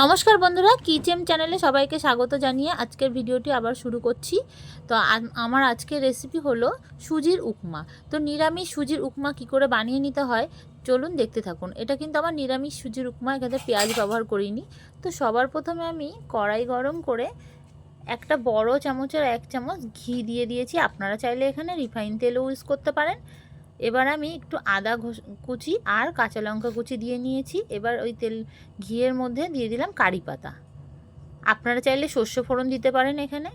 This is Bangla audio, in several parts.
নমস্কার বন্ধুরা কিচেন চ্যানেলে সবাইকে স্বাগত জানিয়ে আজকের ভিডিওটি আবার শুরু করছি। তো আমার আজকের রেসিপি হলো সুজির উপমা। তো নিরামিষ সুজির উপমা কি করে বানিয়ে নিতে হয়, চলুন দেখতে থাকুন। এটা কিন্তু আমার নিরামিষ সুজির উপমা, এখানে পেঁয়াজ ব্যবহার করিনি। তো সবার প্রথমে আমি কড়াই গরম করে একটা বড় চামচের এক চামচ ঘি দিয়ে দিয়েছি। আপনারা চাইলে এখানে রিফাইন তেলও ইউজ করতে পারেন। এবার আমি একটু আদা কুচি আর কাঁচা লঙ্কা কুচি দিয়ে নিয়েছি। এবার ওই তেল ঘিয়ের মধ্যে দিয়ে দিলাম কারি পাতা। আপনারা চাইলে শস্য ফোড়ন দিতে পারেন এখানে।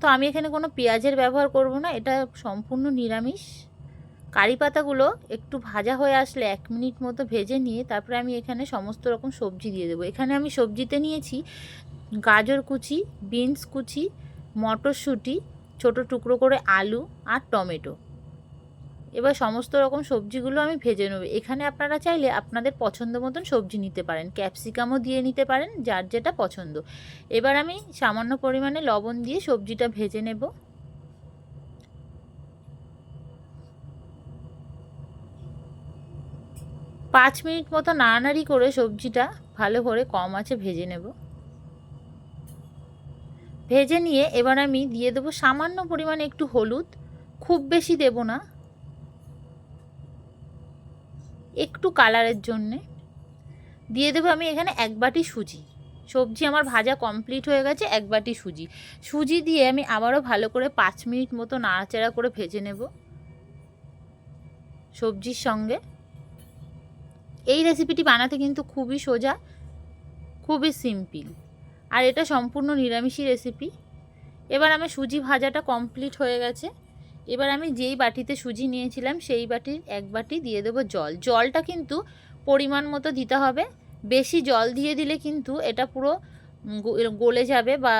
তো আমি এখানে কোনো পেঁয়াজের ব্যবহার করব না, এটা সম্পূর্ণ নিরামিষ। কারি পাতাগুলো একটু ভাজা হয়ে আসলে এক মিনিট মতো ভেজে নিয়ে তারপরে আমি এখানে সমস্ত রকম সবজি দিয়ে দেবো। এখানে আমি সবজিতে নিয়েছি গাজর কুচি, বিনস কুচি, মটরশুঁটি ছোট টুকরো করে আলু আর টমেটো। এবার সমস্ত রকম সবজিগুলো আমি ভেজে নেব। এখানে আপনারা চাইলে আপনাদের পছন্দ মতন সবজি নিতে পারেন। ক্যাপসিকামও দিয়ে নিতে পারেন, যার যেটা পছন্দ। এবার আমি সামান্য পরিমাণে লবণ দিয়ে সবজিটা ভেজে নেব। পাঁচ মিনিট মতো নাড়ানাড়ি করে সবজিটা ভালো করে কম আছে ভেজে নেব। ভেজে নিয়ে এবার আমি দিয়ে দেবো সামান্য পরিমাণে একটু হলুদ। খুব বেশি দেব না। একটু কালারের জন্যে। দিয়ে দেবো আমি এখানে এক বাটি সুজি। সবজি আমার ভাজা কমপ্লিট হয়ে গেছে, এক বাটি সুজি। সুজি দিয়ে আমি আবারও ভালো করে পাঁচ মিনিট মতো নাড়াচাড়া করে ভেজে নেব সবজির সঙ্গে। এই রেসিপিটি বানাতে কিন্তু খুবই সোজা, খুবই সিম্পল আর এটা সম্পূর্ণ নিরামিষই রেসিপি এবার আমার সুজি ভাজাটা কমপ্লিট হয়ে গেছে। এবার আমি যেই বাটিতে সুজি নিয়েছিলাম, সেই বাটির এক বাটি দিয়ে দেবো জল। জলটা কিন্তু পরিমাণ মতো দিতে হবে। বেশি জল দিয়ে দিলে কিন্তু এটা পুরো গলে যাবে বা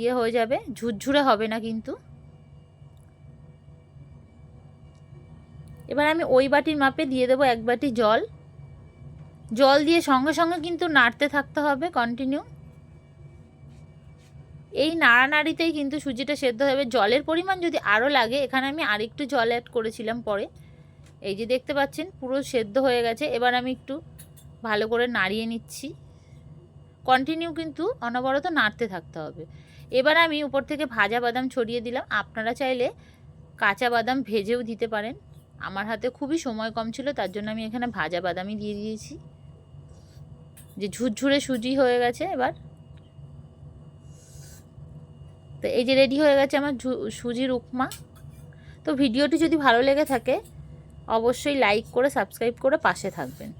ইয়ে হয়ে যাবে, ঝুরঝুরে হবে না কিন্তু। এবার আমি ওই বাটির মাপে দিয়ে দেবো এক বাটি জল। জল দিয়ে সঙ্গে সঙ্গে কিন্তু নাড়তে থাকতে হবে কন্টিনিউ এই নাড়ানাড়িতেই কিন্তু সুজিটা সেদ্ধ হবে জলের পরিমাণ যদি আরও লাগে, এখানে আমি আরেকটু জল অ্যাড করেছিলাম পরে। এই যে দেখতে পাচ্ছেন, পুরো সেদ্ধ হয়ে গেছে। এবার আমি একটু ভালো করে নাড়িয়ে নিচ্ছি। কন্টিনিউ কিন্তু অনবরত নাড়তে থাকতে হবে। এবার আমি উপর থেকে ভাজা বাদাম ছড়িয়ে দিলাম। আপনারা চাইলে কাঁচা বাদাম ভেজেও দিতে পারেন। আমার হাতে খুবই সময় কম ছিল, তার জন্য আমি এখানে ভাজা বাদামই দিয়ে দিয়েছি। যে ঝুরঝুরে সুজি হয়ে গেছে এবার। তো এই যে রেডি হয়ে গেছে আমার সুজির উপমা তো ভিডিওটি যদি ভালো লেগে থাকে, অবশ্যই লাইক করে সাবস্ক্রাইব করে পাশে থাকবেন।